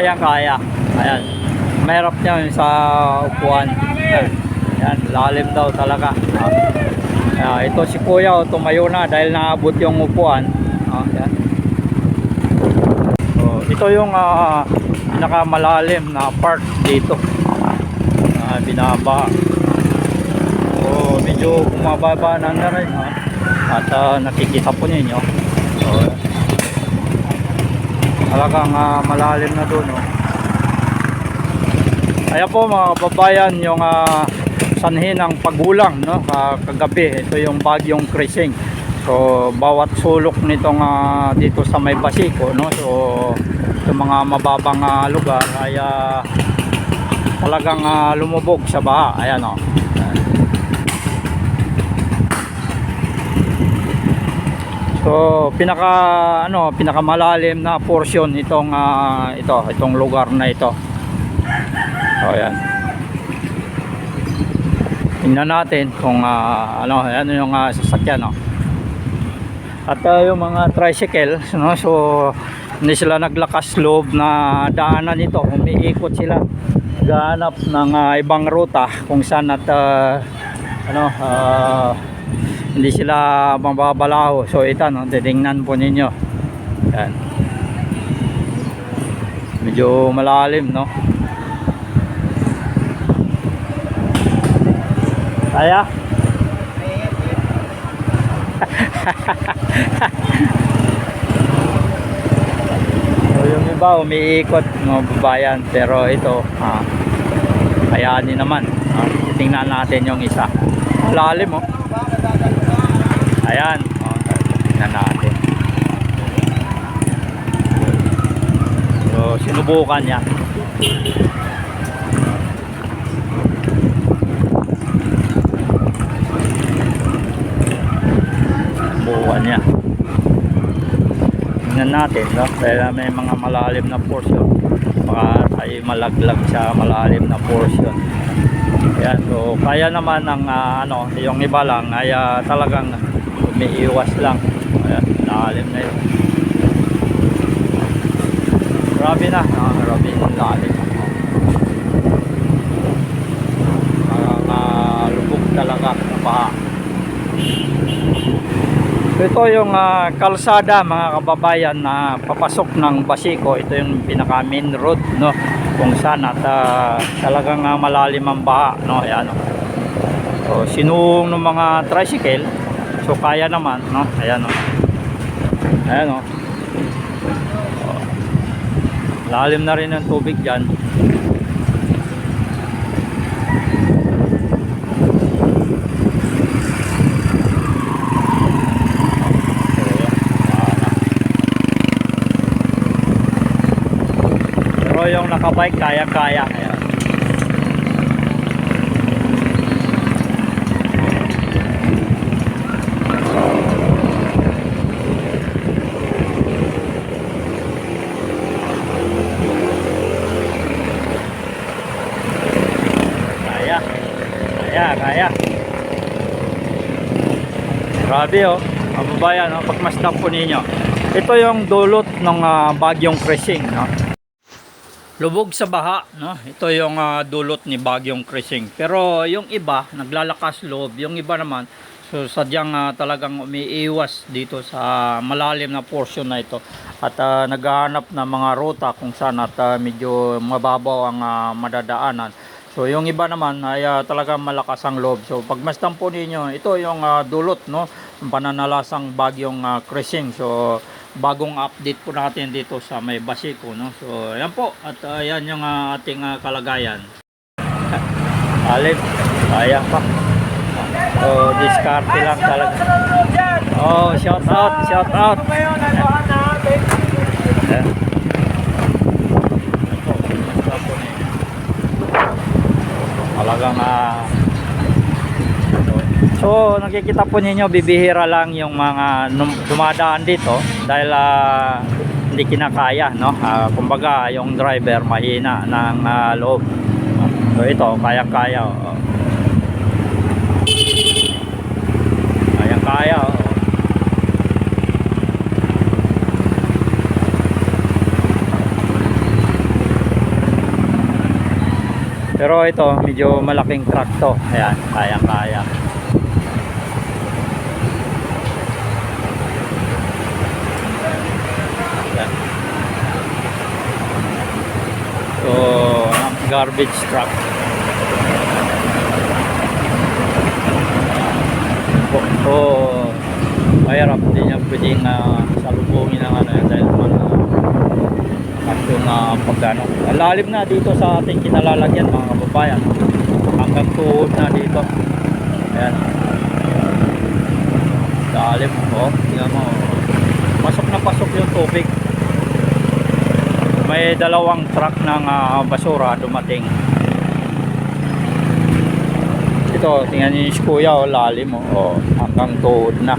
kaya-kaya. Ayan. Mahirap niya sa upuan. Ayan. Ayan, lalim daw talaga. Ah, ito si Kuya, oh, tumayo na dahil naabot yung upuan. Ah, ayan. So, ito yung ah, pinakamalalim na part dito. Ah, binaba. So, medyo bumababa na na rin. Ha? At ah, nakikita po ninyo. So, talagang ah, malalim na doon. Oh. Ayan po mga kababayan yung ah, sanhi ng pagulang no? Ah, kagabi. Ito yung bagyong cruising. So bawat sulok nitong ah, dito sa may Basico no. So sa mga mababang ah, lugar ay ah, talagang ah, lumubog sa baha. Ayan oh. So pinaka ano, pinakamalalim na portion itong ah, ito, itong lugar na ito. So ayan. Tingnan natin kung ah, ano, ano yung ah, sasakyan no. At ah, yung mga tricycle, no, so hindi sila naglakas loob na daanan ito, umiikot sila. Naghahanap ng ah, ibang ruta kung saan at ah, ano, ah, hindi sila mababalaho. So ito, no, titingnan po ninyo. Yan. Medyo malalim, no. Kaya? so yung iba umiikot mga babayan pero ito ah, kayanin naman ah, titingnan natin yung isa lalim oh ayan. Oh, tingnan natin. So sinubukan niya. Buwan niya. Tingnan natin no? dahil may mga malalim na portion. Baka tayo malaglag sa malalim na portion. Yan so kaya naman ang ah, ano yung iba lang ay ah, talagang umiiwas lang. Ayan lalim na yun. Grabe na. Ah, grabe yung lalim. Parang ah, lubog talaga na baha. Ito yung ah, kalsada mga kababayan na papasok ng Basico. Ito yung pinaka main road no? Kung saan at ah, talagang ah, malalim ang baha no? Ayan no. So sinuong ng mga tricycle so kaya naman no ayan no. Ayan. Oh. Lalim na rin ang tubig diyan. Pero yung nakabike kaya-kaya. Ayan. Kaya. Kaya, kaya. Grabe oh. Kababayan, oh, pagmasdan po ninyo. Ito yung dulot ng ah, bagyong Cresing, no? Lubog sa baha, no? Ito yung ah, dulot ni bagyong Cresing. Pero yung iba, naglalakas loob. Yung iba naman, so sadyang ah, talagang umiiwas dito sa malalim na portion na ito. At ah, naghahanap ng mga ruta kung saan at ah, medyo mababaw ang ah, madadaanan. So yung iba naman ay ah, talagang malakas ang loob. So pagmasdan po ninyo, ito yung ah, dulot no, pananalasang bagyong ah, Cresing. So bagong update po natin dito sa may Basico no. So ayan po at ah, yan yung ah, ating ah, kalagayan. Alip, kaya pa. So diskarte lang talaga. Oh, shout out, shout out. Ayan. Ninyo. Talagang ah, So nakikita po ninyo bibihira lang yung mga dumadaan dito dahil ah, hindi kinakaya no. Ah, kumbaga yung driver mahina ng ah, loob. So ito kaya-kaya. oh. Kaya-kaya. oh. Pero ito, medyo malaking truck to. Ayan, kaya-kaya. Ayan. So, ang garbage truck. O, o mahirap din niya pwedeng uh, salubungin ng ano yan dahil naman uh, uh, pagano. Ang lalim na dito sa ating kinalalagyan mga kababayan. Hanggang tuhod na dito. Ayan. Lalim. Oh, tingnan mo. Pasok na pasok yung tubig. May dalawang truck ng ah, basura dumating. Ito, tingnan niyo si kuya, oh, lalim oh. oh hanggang tuhod na.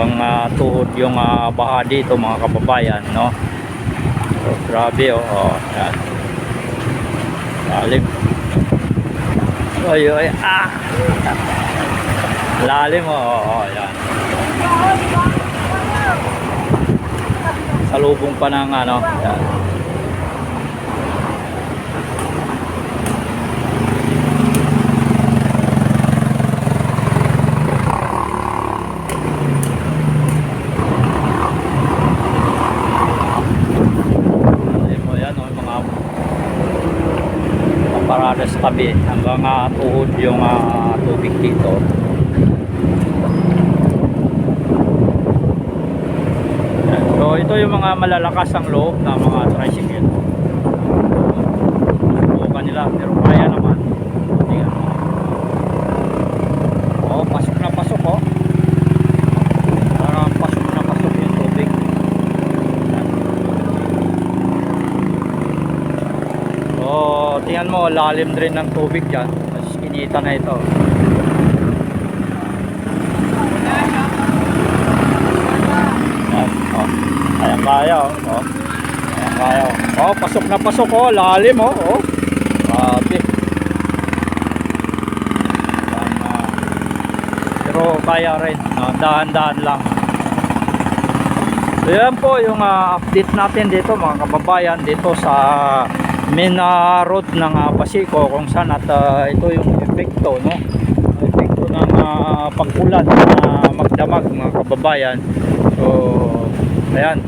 hanggang ah, tuhod yung ah, baha dito mga kababayan no so, grabe oh, oh yan lalim oy oy ah lalim oh, oh, oh yan salubong pa ng ano. Yan. Oh, parada sa tabi. Hanggang uh, tuhod yung ah, tubig dito. Ayan. So ito yung mga malalakas ang loob na mga tricycle. Subukan nila pero kaya naman. Mo. Oh, pasok na pasok oh. Parang pasok na pasok yung tubig. Oh, tingnan lalim din ng tubig dyan. Mas kinita na ito. Yan, oh. Ayan kaya, oh. oh. Kaya, oh. Oh, pasok na pasok, oh. Lalim, oh. oh. Grabe. Ah. Pero kaya rin. Dahan-dahan lang. So yan po yung ah, update natin dito mga kababayan dito sa main ah, road ng uh, Pasico kung saan at ah, ito yung epekto no epekto ng uh, pagkulan na magdamag mga kababayan so ayan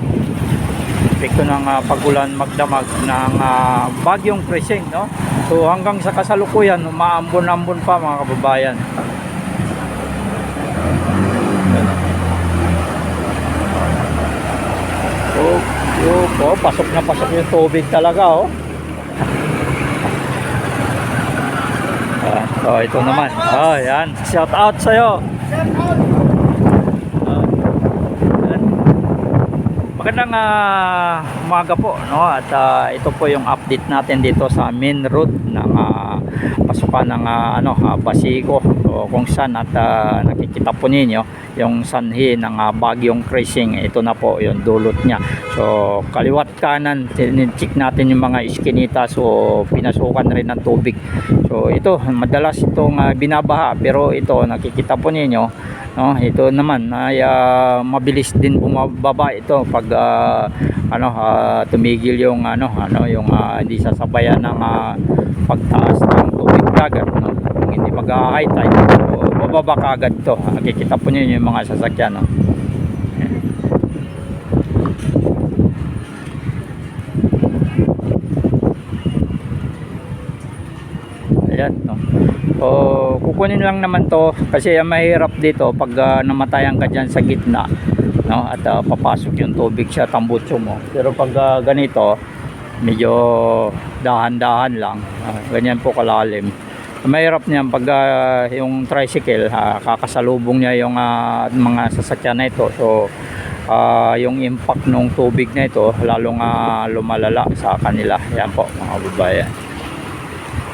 epekto ng ah, pagulan magdamag ng ah, bagyong pressing no so hanggang sa kasalukuyan umaambon-ambon pa mga kababayan Oh, oh, oh, pasok na pasok yung tubig talaga, oh. Ah, oh, ito naman. Oh, yan. Shout out sa'yo. Ah, Magandang ah, umaga po, no? At ah, ito po yung update natin dito sa main road pasukan ng ah, ano, ah, Basico. So, kung saan at ah, nakikita po ninyo yung sanhi ng ah, bagyong cruising. Ito na po yung dulot niya. So, kaliwat kanan, check natin yung mga iskinita. So, pinasukan rin ng tubig. So, ito, madalas itong ah, binabaha. Pero ito, nakikita po ninyo, no? Ito naman, ay ah, mabilis din bumababa ito pag ah, ano, ah, tumigil yung ano, ano, yung ah, hindi sasabayan ng ah, pagtaas ng dagat, no? Kung hindi mag-high tide, so, bababa kaagad to. Nakikita po ninyo yung mga sasakyan, no? Ayan, no. So, kukunin lang naman to kasi ang mahirap dito pag ah, namatayan ka dyan sa gitna, no? At ah, papasok yung tubig sa tambutso mo. Pero pag ah, ganito, medyo dahan-dahan lang. Ganyan po kalalim. Mahirap niyan pag ah, yung tricycle, ah, kakasalubong niya yung ah, mga sasakyan na ito. So, ah, yung impact ng tubig na ito lalong ah, lumalala sa kanila. Yan po mga babayan.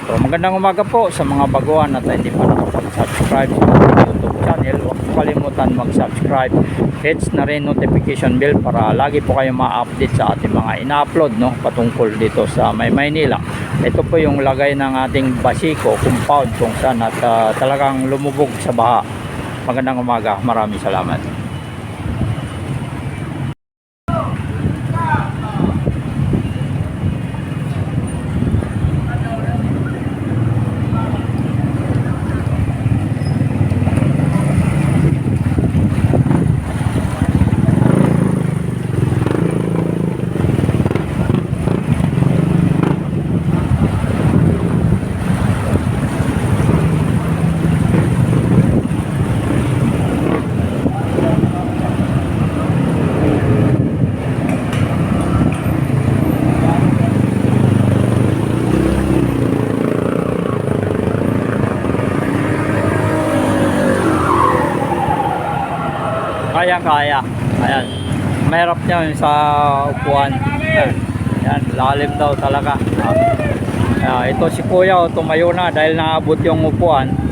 So, magandang umaga po sa mga baguhan at hindi pa nakapag-subscribe sa YouTube channel. Huwag kalimutan mag-subscribe. Hits na rin notification bell para lagi po kayo ma-update sa ating mga ina-upload no, patungkol dito sa May Maynila. Ito po yung lagay ng ating Basico compound kung saan at ah, talagang lumubog sa baha. Magandang umaga. Maraming salamat. Kayang kaya. Ayan. Mahirap niya yung sa upuan. Ayan. Ayan, lalim daw talaga. Ah. Ah, ito si Kuya, oh, tumayo na dahil naabot yung upuan. Ayan.